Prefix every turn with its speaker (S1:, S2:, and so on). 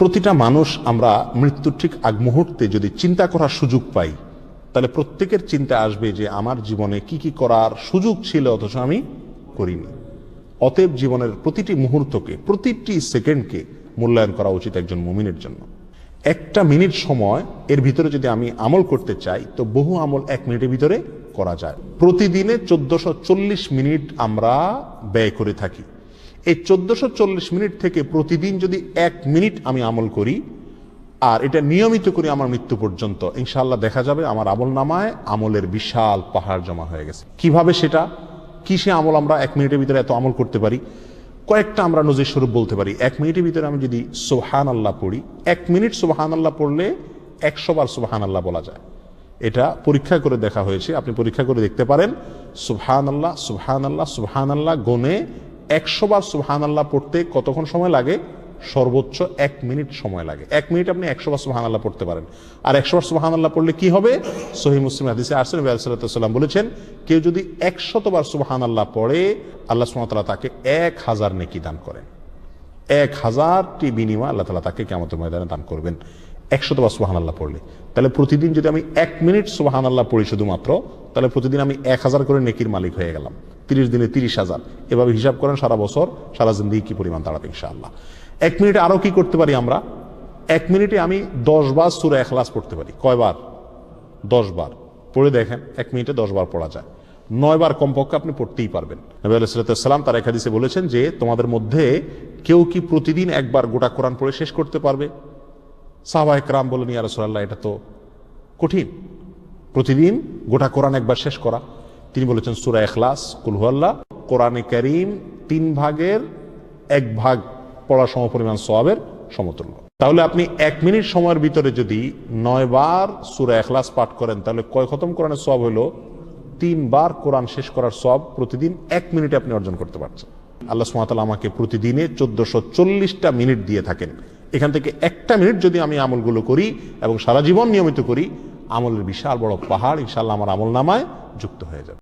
S1: প্রতিটা মানুষ আমরা মৃত্যুর ঠিক আগ মুহূর্তে যদি চিন্তা করার সুযোগ পাই, তাহলে প্রত্যেকের চিন্তা আসবে যে আমার জীবনে কি কি করার সুযোগ ছিল, অথচ আমি করিনি। অতএব জীবনের প্রতিটি মুহূর্তকে, প্রতিটি সেকেন্ডকে মূল্যায়ন করা উচিত একজন মুমিনের জন্য। একটা মিনিট সময় এর ভিতরে যদি আমি আমল করতে চাই, তো বহু আমল এক মিনিটের ভিতরে করা যায়। প্রতিদিনে চোদ্দশো মিনিট আমরা ব্যয় করে থাকি। এই চোদ্দশো মিনিট থেকে প্রতিদিন যদি এক মিনিট আমি আমল করি, আর এটা নিয়মিত করি আমার মৃত্যু পর্যন্ত, ইনশাআল্লাহ দেখা যাবে আমার আমল নামায় আমলের বিশাল পাহাড় জমা হয়ে গেছে। কীভাবে সেটা? কিসে আমল আমরা এক মিনিটের ভিতরে এত আমল করতে পারি? কয়েকটা আমরা নজির স্বরূপ বলতে পারি। এক মিনিটের ভিতরে আমি যদি সোহান আল্লাহ পড়ি, এক মিনিট সোহান আল্লাহ পড়লে একশো বার সোহান আল্লাহ বলা যায়। এটা পরীক্ষা করে দেখা হয়েছে। আপনি পরীক্ষা করে দেখতে পারেন সুবহান আল্লাহ সুবহান আল্লাহ সুবহান আল্লাহ গনে একশো বার সুবহান আল্লাহ পড়তে কতক্ষণ সময় লাগে? সর্বোচ্চ এক মিনিট সময় লাগে। এক মিনিট আপনি একশো বার সুবহান আল্লাহ পড়তে পারেন। আর একশো বার সুবহান আল্লাহ পড়লে কি হবে? সহি মুসলিম হাদিসে আরসেন আলাইসাল্লাম বলেছেন, কেউ যদি একশতবার সুবহান আল্লাহ পড়ে, আল্লাহ সুমতলা তাকে এক হাজার নেকি দান করেন। এক হাজারটি বিনিময় আল্লাহ তালা তাকে কেমন ময়দানে দান করবেন। একশতবার সুবাহান আল্লাহ পড়লে। তাহলে প্রতিদিন যদি আমি এক মিনিট সুবাহান আল্লাহ পড়ি শুধুমাত্র তাহলে প্রতিদিন আমি এক হাজার করে নেকির মালিক হয়ে গেলাম। তিরিশ দিনে তিরিশ হাজার। এভাবে হিসাব করেন সারা বছর, সারা জিন্দিগি কি পরিমাণ দাঁড়াবে ইনশাআল্লাহ। এক মিনিটে আরও কি করতে পারি আমরা? এক মিনিটে আমি দশ বার সুরে এখলাস পড়তে পারি। কয়বার? দশ বার। পড়ে দেখেন, এক মিনিটে দশ বার পড়া যায়। নয় বার কমপক্ষে আপনি পড়তেই পারবেন। নবী আলাইসালাম তার একাদিসে বলেছেন যে, তোমাদের মধ্যে কেউ কি প্রতিদিন একবার গোটা কোরআন পড়ে শেষ করতে পারবে? সাহবাহিক রাম বলেন ইয়া রসুল্লাহ এটা তো কঠিন। প্রতিদিন গোটা কোরআন একবার শেষ করা। তিনি বলেছেন, সুরা এখলাস কুলহুয়াল্লাহ কোরআনে করিম তিন ভাগের এক ভাগ পড়া সমপরিমাণ সোয়াবের সমতুল্য। তাহলে আপনি এক মিনিট সময়ের ভিতরে যদি নয় বার সুরা এখলাস পাঠ করেন, তাহলে কয় খতম কোরআনের সব হলো? তিনবার কোরআন শেষ করার সব প্রতিদিন এক মিনিটে আপনি অর্জন করতে পারছেন। আল্লাহ সুমাতাল আমাকে প্রতিদিনে চোদ্দশো চল্লিশটা মিনিট দিয়ে থাকেন। এখান থেকে একটা মিনিট যদি আমি আমলগুলো করি এবং সারা জীবন নিয়মিত করি আমলের বিশাল বড় পাহাড় ইনশাল্লাহ আমার আমল নামায় যুক্ত হয়ে যাবে।